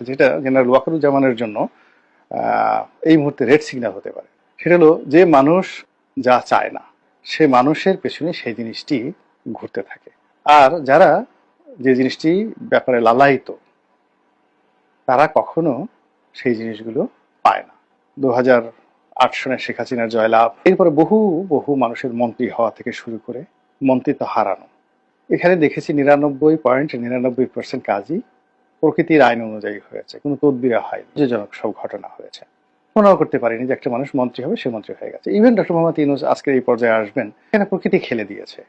যেটা জেনারেল ওয়াকারুজ্জামানের জন্য এই মুহূর্তে রেড সিগন্যাল হতে পারে। সেটা হলো যে মানুষ যা চায় না, সে মানুষের পেছনে সেই জিনিসটি ঘুরতে থাকে। আর যারা যে জিনিসটি ব্যাপারে লালায়িত, তারা কখনো সেই জিনিসগুলো পায় না। দু হাজার আট সনে শেখ হাসিনার জয়লাভ, এরপরে বহু বহু মানুষের মন্ত্রী হওয়া থেকে শুরু করে মন্ত্রিত্ব হারানো। এখানে দেখেছি নিরানব্বই পয়েন্ট, নিরানব্বই পার্সেন্ট কাজই প্রকৃতির আইন অনুযায়ী হয়েছে, কোনো তদবিরা হয়নি উত্তেজনক সব ঘটনা হয়েছে। মনেও করতে পারিনি যে একটা মানুষ মন্ত্রী হবে, সে মন্ত্রী হয়ে গেছে। ইভেন ডক্টর মোহাম্মদ ইউনুস আজকের এই পর্যায়ে আসবেন এখানে প্রকৃতি খেলে দিয়েছে?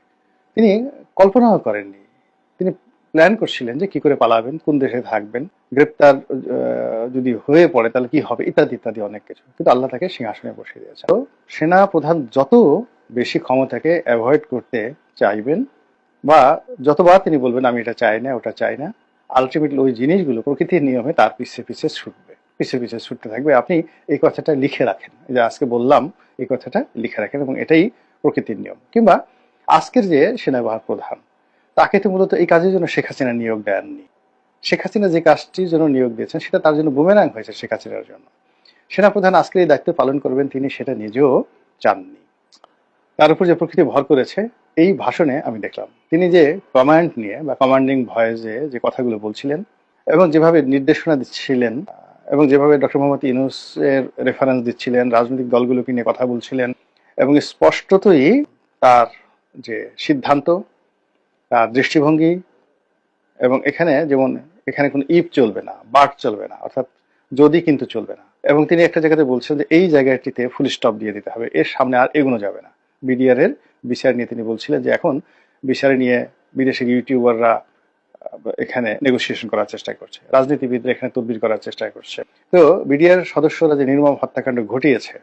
তিনি কল্পনাও করেননি। তিনি প্ল্যান করছিলেন যে কি করে পালাবেন, কোন দেশে থাকবেন, গ্রেপ্তার যদি হয়ে পড়ে তাহলে কি হবে, ইত্যাদি ইত্যাদি অনেক কিছু। কিন্তু আল্লাহ তাকে সিংহাসনে বসিয়ে দিয়েছে। তো সেনা প্রধান যত বেশি ক্ষমতাকে অ্যাভয়েড করতে চাইবেন, বা যতবার তিনি বলবেন, আমি এটা চাই না, ওটা চাই না আলটিমেটলি ওই জিনিসগুলো প্রকৃতির নিয়মে তার পিছে পিছে ছুটবে, পিছে পিছে ছুটতে থাকবে। আপনি এই কথাটা লিখে রাখেন। যে আজকে বললাম, এই কথাটা লিখে রাখেন এবং এটাই প্রকৃতির নিয়ম। কিংবা আজকের যে সেনাবাহিনী প্রধান, তাকে তো মূলত এই কাজের জন্য শেখ হাসিনা নিয়োগ দেননি। শেখ হাসিনা যে কাজটির জন্য নিয়োগ দিয়েছেন, সেটা তার জন্য বুমেরাং হয়েছে শেখ হাসিনার জন্য। সেনাপ্রধান আজকের এই দায়িত্ব পালন করবেন তিনি, সেটা নিজেও চাননি। তার উপর যে প্রকৃতি ভর করেছে, এই ভাষণে আমি দেখলাম। তিনি যে কমান্ড নিয়ে বা কমান্ডিং ভয়েসে যে কথাগুলো বলছিলেন এবং যেভাবে নির্দেশনা দিচ্ছিলেন, এবং যেভাবে ডক্টর মোহাম্মদ ইউনুস এর রেফারেন্স দিচ্ছিলেন, রাজনৈতিক দলগুলোকে নিয়ে কথা বলছিলেন, এবং স্পষ্টতই তার যে সিদ্ধান্ত, তার দৃষ্টিভঙ্গি, এবং এখানে যেমন এখানে কোনো ইপ চলবে না বাট চলবে না, অর্থাৎ যদি কিন্তু চলবে না। এবং তিনি একটা জায়গাতে বলছেন যে এই জায়গাটিতে ফুল স্টপ দিয়ে দিতে হবে, এর সামনে আর এগোনো যাবে না। বিডিআর এর বিচার নিয়ে তিনি বলছিলেন যে এখন বিচারে নিয়ে বিদেশের ইউটিউবাররা এখানে নেগোসিয়েশন করার চেষ্টা করছে। রাজনীতিবিদরা এখানে তদবির করার চেষ্টা করছে। তো বিডিআর সদস্যরা যে নির্মম হত্যাকাণ্ড ঘটিয়েছে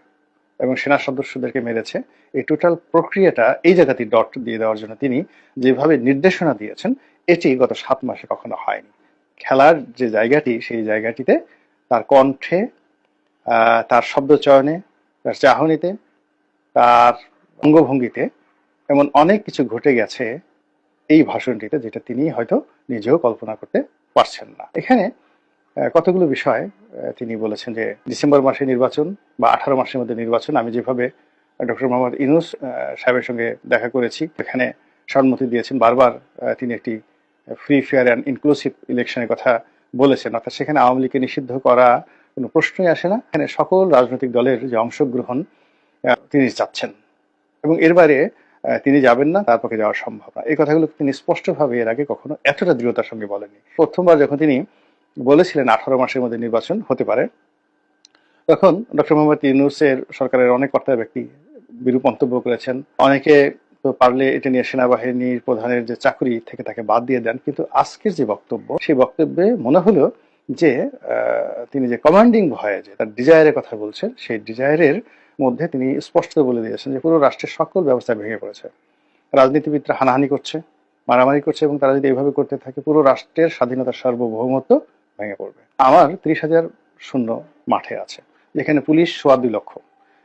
এবং সেনা সদস্যদেরকে মেরেছে, এই টোটাল প্রক্রিয়াটা এই জায়গাতে ডট দিয়ে দেওয়ার জন্য তিনি যেভাবে নির্দেশনা দিয়েছেন, এটি গত সাত মাসে কখনো হয়নি। খেলার যে জায়গাটি, সেই জায়গাটিতে তার কণ্ঠে তার শব্দ চয়নে তার চাহনিতে, তার অঙ্গভঙ্গিতে এমন অনেক কিছু ঘটে গেছে এই ভাষণটিতে যেটা তিনি হয়তো নিজেও কল্পনা করতে পারছেন না। এখানে কতগুলো বিষয় তিনি বলেছেন যে ডিসেম্বর মাসে নির্বাচন বা আঠারো মাসের মধ্যে নির্বাচন, আমি যেভাবে ডক্টর মোহাম্মদ ইনুস সাহেবের সঙ্গে দেখা করেছি, এখানে সম্মতি দিয়েছেন, বারবার তিনি একটি ফ্রি ফেয়ার অ্যান্ড ইনক্লুসিভ ইলেকশনের কথা বলেছেন। অর্থাৎ সেখানে আওয়ামী লীগকে নিষিদ্ধ করা কোনো প্রশ্নই আসে না। এখানে সকল রাজনৈতিক দলের যে অংশগ্রহণ তিনি চাচ্ছেন। এবং এর বাইরে তিনি যাবেন না, তার পক্ষে যাওয়া সম্ভব না। এই কথাগুলো তিনি স্পষ্টভাবে এর আগে কখনো এতটা দৃঢ়তার সঙ্গে বলেননি। প্রথমবার যখন তিনি বলেছিলেন আঠারো মাসের মধ্যে নির্বাচন হতে পারে, তখন ডক্টর মোহাম্মদ ইউনুসের সরকারের অনেক কর্তা ব্যক্তি বিরূপ মন্তব্য করেছেন। অনেকে তো পারলে এটা নিয়ে সেনাবাহিনীর প্রধানের যে চাকরি থেকে তাকে বাদ দিয়ে দেন, কিন্তু আজকের যে বক্তব্য, সেই বক্তব্যে মনে হলো যে তিনি যে কমান্ডিং ভয়ে যে তার ডিজায়ারের কথা বলছেন, সেই ডিজায়ারের মধ্যে তিনি স্পষ্ট বলে দিয়েছেন যে পুরো রাষ্ট্রের সকল ব্যবস্থা ভেঙে পড়েছে। রাজনীতিবিদরা হানাহানি করছে, মারামারি করছে এবং তারা যদি এইভাবে করতে থাকে, পুরো রাষ্ট্রের স্বাধীনতার সার্বভৌমত্ব ভেঙে পড়বে। আমার ত্রিশ হাজার শূন্য মাঠে আছে, যেখানে পুলিশ সোয়া দুই লক্ষ।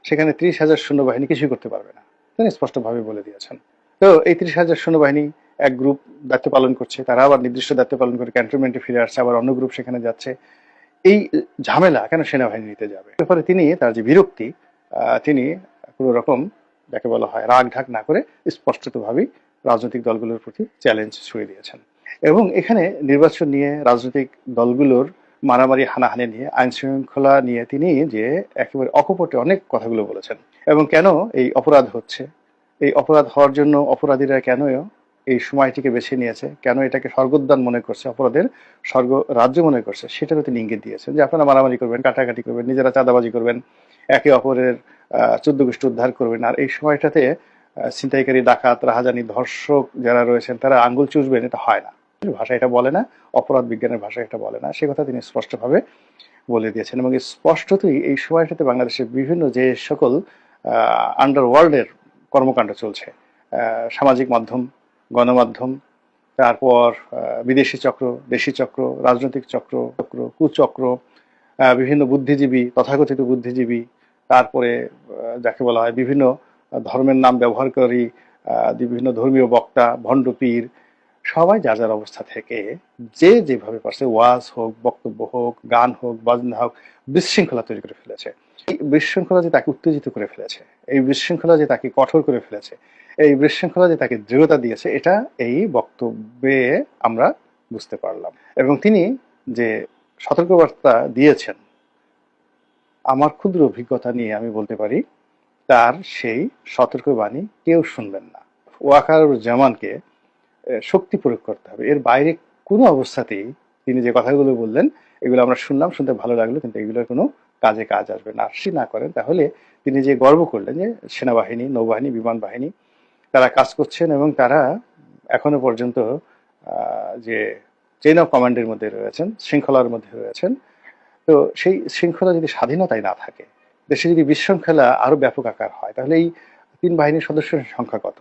সেখানে ত্রিশ হাজার শূন্য বাহিনী কিছুই করতে পারবে না। তিনি স্পষ্টভাবে বলে দিয়েছেন। তো এই ত্রিশ হাজার সৈন্যবাহিনী এক গ্রুপ দায়িত্ব পালন করছে, তারা আবার নির্দিষ্ট দায়িত্ব পালন করে ক্যান্টনমেন্টে ফিরে আসছে, আবার অন্য গ্রুপ সেখানে যাচ্ছে। এই ঝামেলা কেন সেনাবাহিনী নিতে যাবে? এরপরে তিনি তার যে বিরক্তি তিনি কোনো রকম যাকে বলা হয় রাগ ঢাক না করে স্পষ্টতভাবেই রাজনৈতিক দলগুলোর প্রতি চ্যালেঞ্জ ছুড়ে দিয়েছেন। এবং এখানে নির্বাচন নিয়ে, রাজনৈতিক দলগুলোর মারামারি, হানাহানি নিয়ে, আইন শৃঙ্খলা নিয়ে তিনি যে একেবারে অকপটে অনেক কথাগুলো বলেছেন। এবং কেন এই অপরাধ হচ্ছে? এই অপরাধ হওয়ার জন্য অপরাধীরা কেন এই সময়টিকে বেছে নিয়েছে? কেন এটাকে স্বর্গোদ্যান মনে করছে? অপরাধের স্বর্গ রাজ্য মনে করছে? সেটারও তিনি ইঙ্গিত দিয়েছেন যে আপনারা মারামারি করবেন, কাটাকাটি করবেন, নিজেরা চাঁদাবাজি করবেন। একে অপরের চোদ্দ গোষ্ঠী উদ্ধার করবেন। আর এই সময়টাতে ছিনতাইকারী, ডাকাত, রাহাজানি, ধর্ষক যারা রয়েছেন, তারা আঙ্গুল চুষবেন, এটা হয় না। ভাষা এটা বলে না, অপরাধ বিজ্ঞানের ভাষা এটা বলে না। সে কথা তিনি স্পষ্টভাবে বলে দিয়েছেন। এবং স্পষ্টতই এই সময়টাতে বাংলাদেশের বিভিন্ন যে সকল আন্ডার ওয়ার্ল্ডের কর্মকাণ্ড চলছে সামাজিক মাধ্যম, গণমাধ্যম, তারপর বিদেশি চক্র, দেশি চক্র, রাজনৈতিক চক্র চক্র, কুচক্র বিভিন্ন বুদ্ধিজীবী, তথাকথিত বুদ্ধিজীবী, তারপরে যাকে বলা হয় বিভিন্ন ধর্মের নাম ব্যবহারকারী বিভিন্ন ধর্মীয় বক্তা, ভণ্ড পীর, সবাই যার যার অবস্থা থেকে যে যেভাবে পারছে ওয়াজ হোক, বক্তব্য হোক, গান হোক, বাজনা হোক, বিশৃঙ্খলা তৈরি করে ফেলেছে। এই বিশৃঙ্খলা যে তাকে উত্তেজিত করে ফেলেছে, এই বিশৃঙ্খলা যে তাকে কঠোর করে ফেলেছে, এই বিশৃঙ্খলা যে তাকে দৃঢ়তা দিয়েছে, এটা এই বক্তব্যে আমরা বুঝতে পারলাম। এবং তিনি যে সতর্কবার্তা দিয়েছেন। আমার ক্ষুদ্র অভিজ্ঞতা নিয়ে আমি বলতে পারি, তার সেই সতর্কবাণী কেউ শুনবেন না। ওয়াকার জামানকে শক্তি প্রয়োগ করতে হবে। এর বাইরে কোনো অবস্থাতেই তিনি যে কথাগুলো বললেন, এগুলো আমরা শুনলাম, শুনতে ভালো লাগল, কিন্তু এগুলোর কোনো কাজে কাজ আসবে না। আসি না করেন, তাহলে তিনি যে গর্ব করলেন যে সেনাবাহিনী, নৌবাহিনী, বিমান বাহিনী, তারা কাজ করছেন এবং তারা এখনও পর্যন্ত যে চেইন অফ কমান্ডের মধ্যে রয়েছেন, শৃঙ্খলার মধ্যে রয়েছেন। তো সেই শৃঙ্খলা যদি স্বাধীনতায় না থাকে, দেশে যদি বিশৃঙ্খলা আরও ব্যাপক আকার হয়, তাহলে এই তিন বাহিনীর সদস্যের সংখ্যা কত?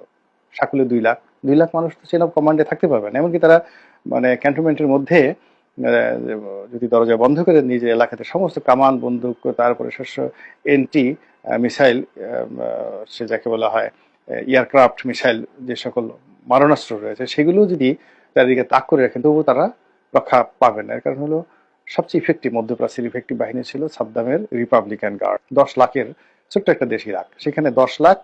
সাকুলে দুই লাখ। দুই লাখ মানুষ তো চেন অফ কমান্ডে থাকতে পারবে না, এমনকি তারা মানে ক্যান্টনমেন্টের মধ্যে যদি দরজা বন্ধ করে নিজের এলাকাতে সমস্ত কামান, বন্দুক, তারপরে শস্য এন্টি মিসাইল সে যাকে বলা হয় এয়ারক্রাফট মিসাইল যে সকল মারণাস্ত্র রয়েছে, সেগুলো যদি চারিদিকে তাক করে রাখেন তবুও তারা রক্ষা পাবে না। এর কারণ হলো, সবচেয়ে ইফেক্টিভ মধ্যপ্রাচ্যের ইফেক্টিভ বাহিনী ছিল সাদ্দামের রিপাবলিকান গার্ড দশ লাখের ছোট্ট একটা দেশ ইরাক সেখানে দশ লাখ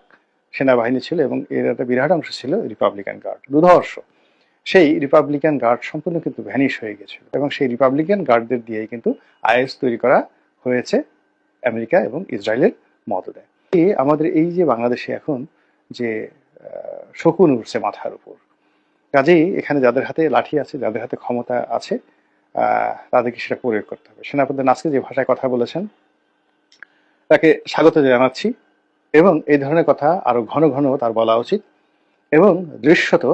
সেনাবাহিনী ছিল এবং এর একটা বিরাট অংশ ছিল রিপাবলিকান গার্ড দুধর্ষ। সেই রিপাবলিকান গার্ড সম্পূর্ণ কিন্তু ভ্যানিশ হয়ে গেছিল এবং সেই রিপাবলিকান গার্ডদের দিয়েই কিন্তু আইএস তৈরি করা হয়েছে আমেরিকা এবং ইসরায়েলের মদদে। আমাদের এই যে বাংলাদেশে এখন যে শকুন উঠছে মাথার উপর কাজেই এখানে যাদের হাতে লাঠি আছে, যাদের হাতে ক্ষমতা আছে তাদেরকে সেটা প্রয়োগ করতে হবে। সেনাপতি আজকে যে ভাষায় কথা বলেছেন, তাকে স্বাগত জানাচ্ছি এবং এই ধরনের কথা আরও ঘন ঘন তার বলা উচিত এবং দৃশ্যত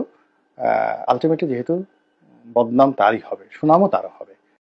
আলটিমেটলি যেহেতু বদনাম তারই হবে, সুনামও তারও হবে।